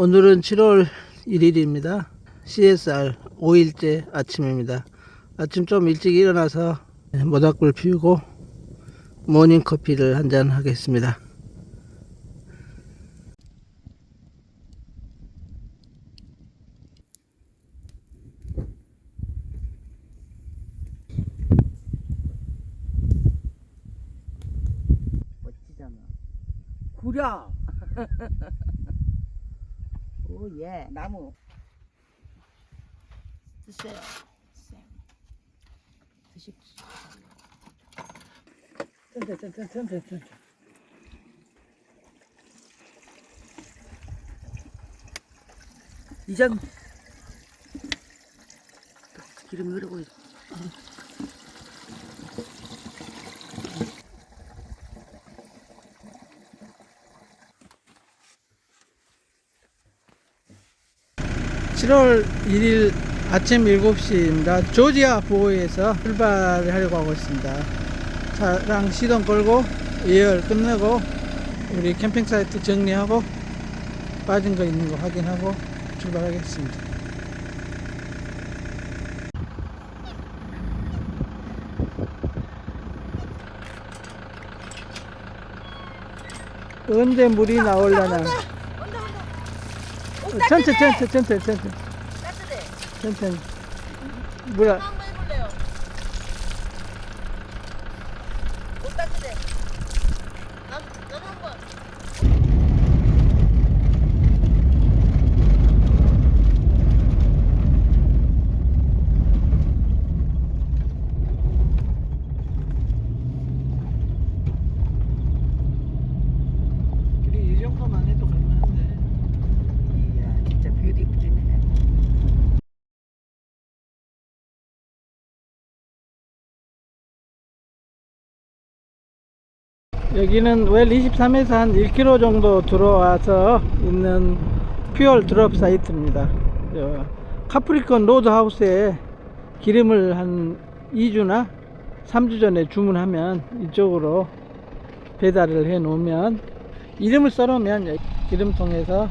오늘은 7월 1일입니다. CSR 5일째 아침입니다. 아침 좀 일찍 일어나서 모닥불 피우고 모닝 커피를 한잔 하겠습니다. 멋지잖아. 구려. 오예. 나무. 드세요. 쌤. 드십시오. 짠짠짠짠짠짠. 이장 기름 흐르고 있어. 칠월 1일 아침 7시입니다. 조지아 보호에서 출발을 하려고 하고 있습니다. 차랑 시동 걸고 예열 끝내고 우리 캠핑 사이트 정리하고 빠진 거 있는 거 확인하고 출발하겠습니다. 언제 물이 나올려나? 천천히 천천히 천천히 천천히 따뜻해. 천천히 뭐야 한번 해볼래요. 못 따뜻해. 남, 나도 한 번. 길이 이 정도만 해도 갈만한데 이야 진짜 뷰티 붙이네. 여기는 웰 23에서 한 1km 정도 들어와서 있는 퓨얼 드롭 사이트입니다 저 카프리콘 로드 하우스에 기름을 한 2주나 3주 전에 주문하면 이쪽으로 배달을 해 놓으면 이름을 써 놓으면 여기 기름통에서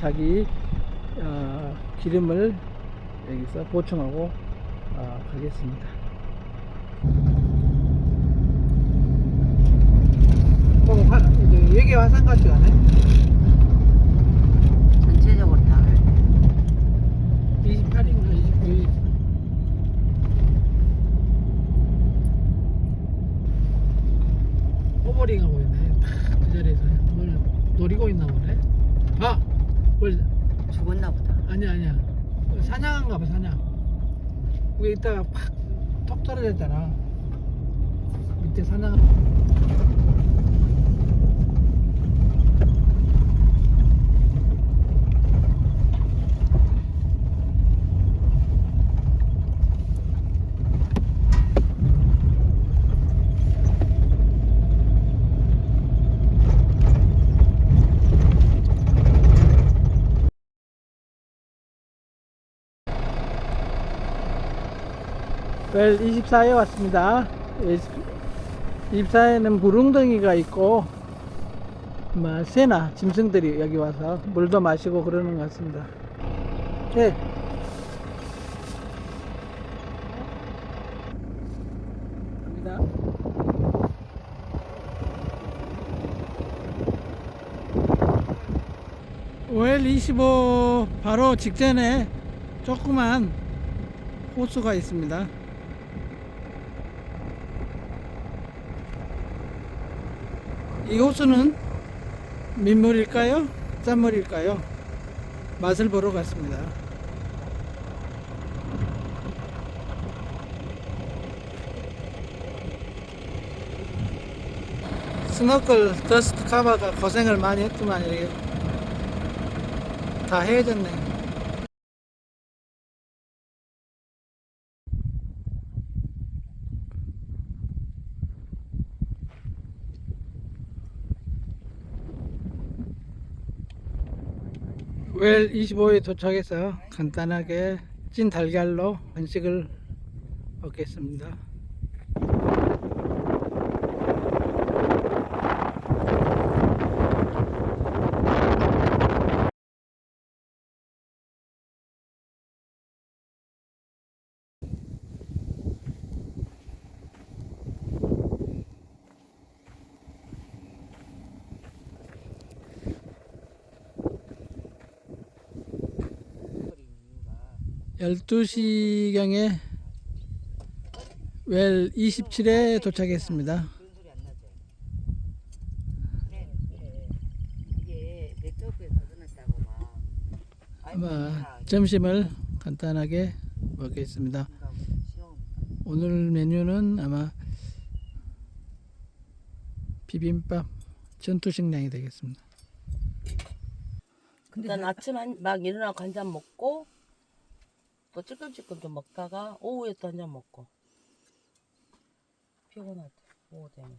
자기 어, 기름을 여기서 보충하고 어, 가겠습니다. 어, 화, 화산가스 안 해? 전체적으로 다. 28인가 29일. 꼬머리가 보이네. 탁그 자리에서 뭘 노리고 있나 보네. 아, 뭘 죽었나 보다. 아니야 아니야. 사냥한가 봐 사냥. 위에 있다가 팍톡 떨어졌잖아. 밑에 사냥. 웰 24에 왔습니다. 24에는 부릉덩이가 있고 뭐 새나 짐승들이 여기 와서 물도 마시고 그러는 것 같습니다. 네. 갑니다. 웰 25 바로 직전에 조그만 호수가 있습니다. 이 호수는 민물일까요? 짠물일까요? 맛을 보러 갔습니다. 스노클 더스트 카바가 고생을 많이 했지만 이렇게 다 헤어졌네. 웰 25에 도착해서 간단하게 찐 달걀로 간식을 먹겠습니다. 12시경에 웰 27에 도착했습니다. 아마 점심을 간단하게 먹겠습니다. 오늘 메뉴는 아마 비빔밥 전투 식량이 되겠습니다. 일단 아침 한, 막 일어나고 한 잔 먹고 또 찔끔찔끔 좀 먹다가 오후에 또 한 잔 먹고. 피곤하죠 오후 되면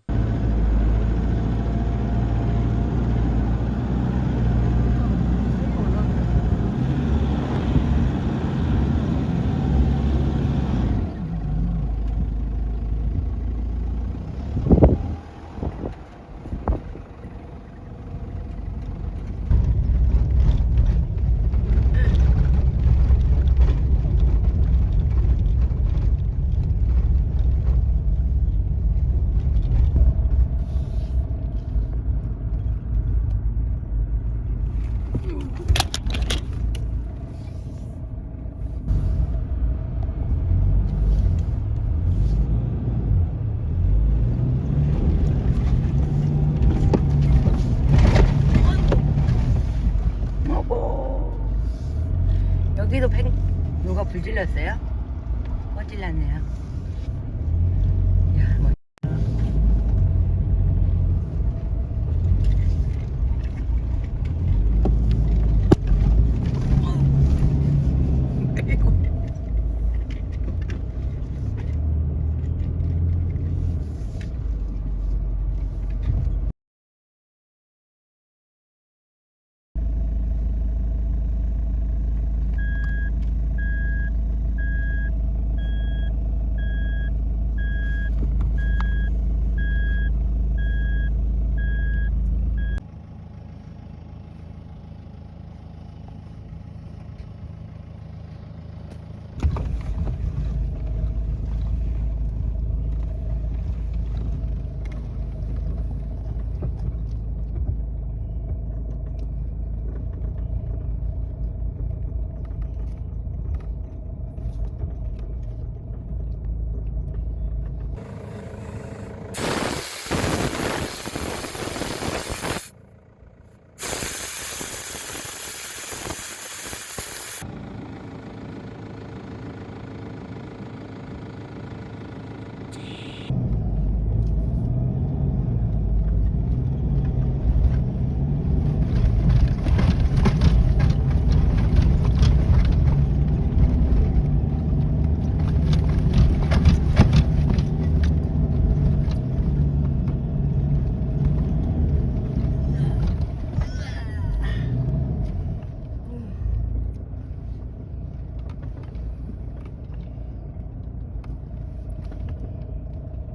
여기도 팽 불 질렀어요? 꺼질렀네요.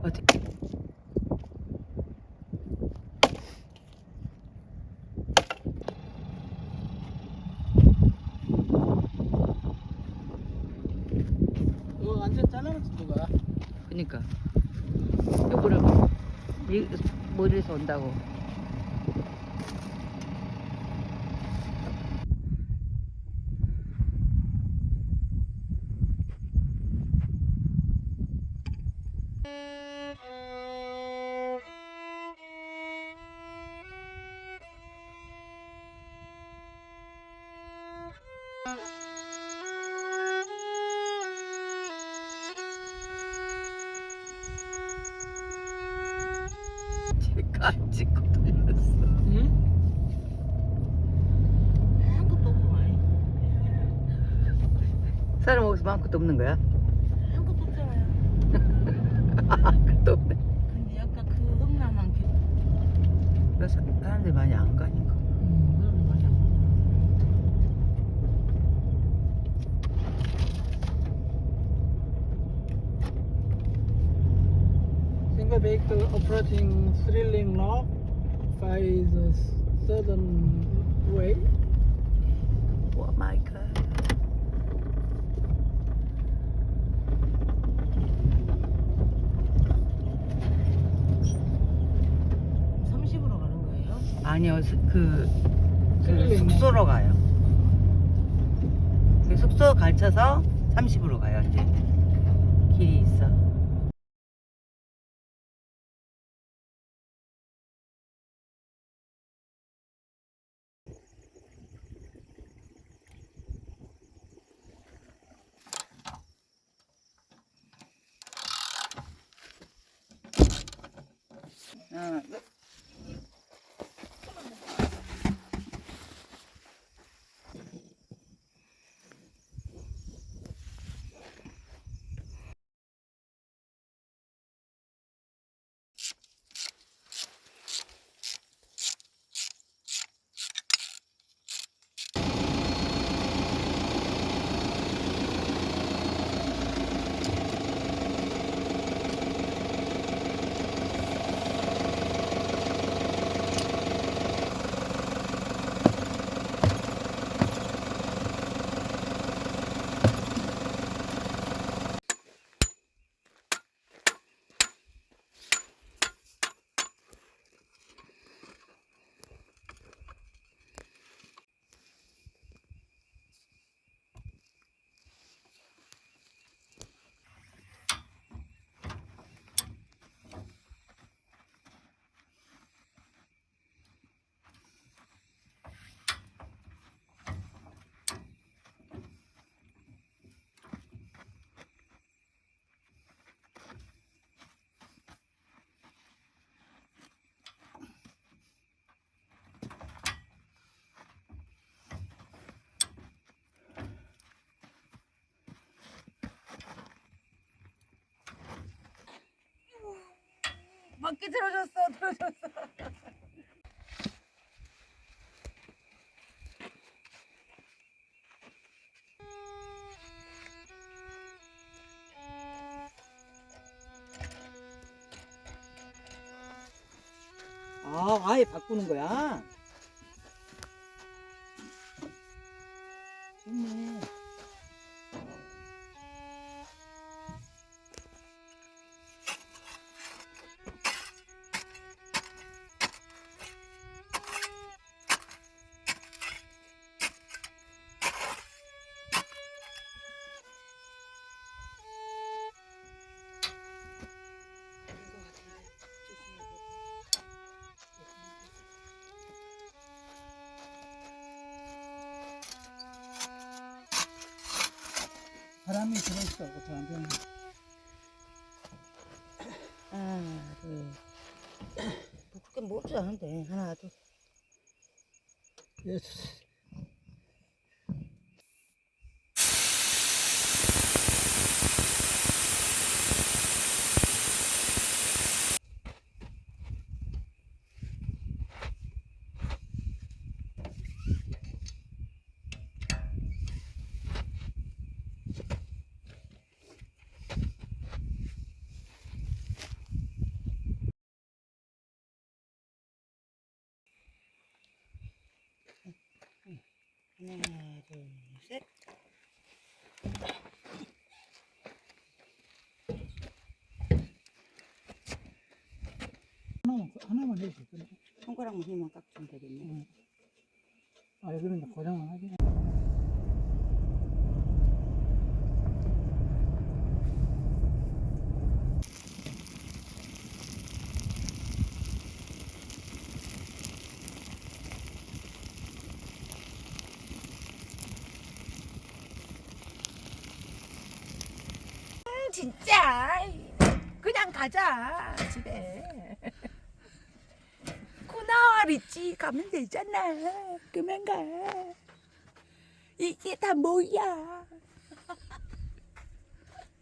어떻게? 이거 완전 잘라놨어 누가? 그니까 요거를 이 머리에서 온다고. 찍고 돌렸어. 응? 아무것도 없고 많이 사람 없으면 아무것도 없는 거야? 아무것도 없잖아요 아무것도 없네. 근데 약간 그 험난한 길왜 사- 사람들이 많이 안 가니까. 음, 그런 거 맞아 Single approaching thrilling north by the southern way. 30으로 가는 거예요? 아니요, 스- 그, 그 스릴링. 숙소로 가요. 그 숙소 걸쳐서 30으로 가야 돼. 길이 있어. 어, 바퀴 들어줬어, 들어줬어. 아, 아예 바꾸는 거야? 바람이 들어있어, 저한테는. 하나, 둘. 뭐 그렇게 멀지 않은데. 하나, 둘. 예 스. 하나, 둘, 셋. 하나만, 하나만 해도 돼. 손가락만 힘만 깎으면 되겠네. 아, 그런데 고장을 하긴 해. 진짜. 그냥 가자 집에. 코나와리지? 가면 되잖아. 그만 가. 이게 다 뭐야